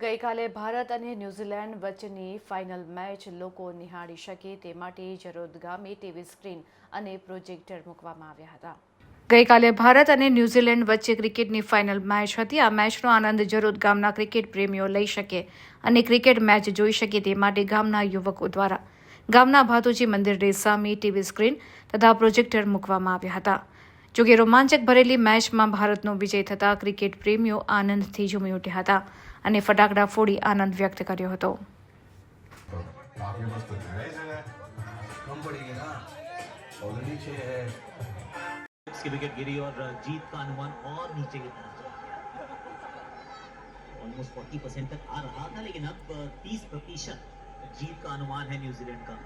ગઈકાલે ભારત અને ન્યૂઝીલેન્ડ વચ્ચેની ફાઇનલ મેચ લોકો નિહાળી શકે તે માટે જરોદ ટીવી સ્ક્રીન અને પ્રોજેક્ટર મૂકવામાં આવ્યા હતા ગઈકાલે ભારત અને ન્યૂઝીલેન્ડ વચ્ચે ક્રિકેટની ફાઇનલ મેચ હતી આ મેચનો આનંદ જરોદ ગામના ક્રિકેટ પ્રેમીઓ લઈ શકે અને ક્રિકેટ મેચ જોઈ શકે તે માટે ગામના યુવકો દ્વારા ગામના ભાતુજી મંદિર રેસામી ટીવી સ્ક્રીન તથા પ્રોજેક્ટર મૂકવામાં આવ્યા હતા જોકે રોમાંચક ભરેલી મેચમાં ભારતનો વિજય થતાં ક્રિકેટ પ્રેમીઓ આનંદથી ઝૂમી ઉઠ્યા હતા અને ફટાકડા ફોડી આનંદ વ્યક્ત કર્યો હતો विकेट गिरी और जीत का अनुमान और नीचे की तरफ ऑलमोस्ट 40 परसेंट तक आ रहा था लेकिन अब 30 प्रतिशत जीत का अनुमान है न्यूजीलैंड का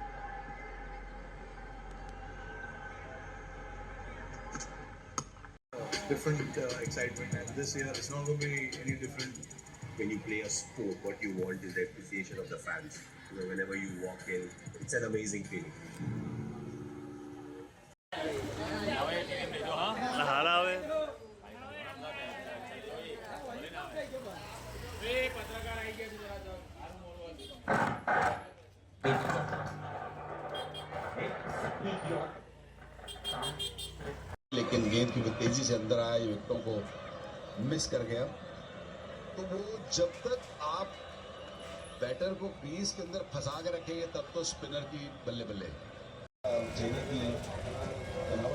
different uh, excitement. And this year, it's not going to be any different. When you play a sport, what you want is the appreciation of the fans. You know, whenever you walk in, it's an amazing feeling. Thank you. लेकिन गेंद की तेजी से अंदर आया विकटों को miss कर गया तो वो जब तक आप बैटर को क्रीज के अंदर फंसा के रखेंगे तब तो स्पिनर की बल्ले बल्ले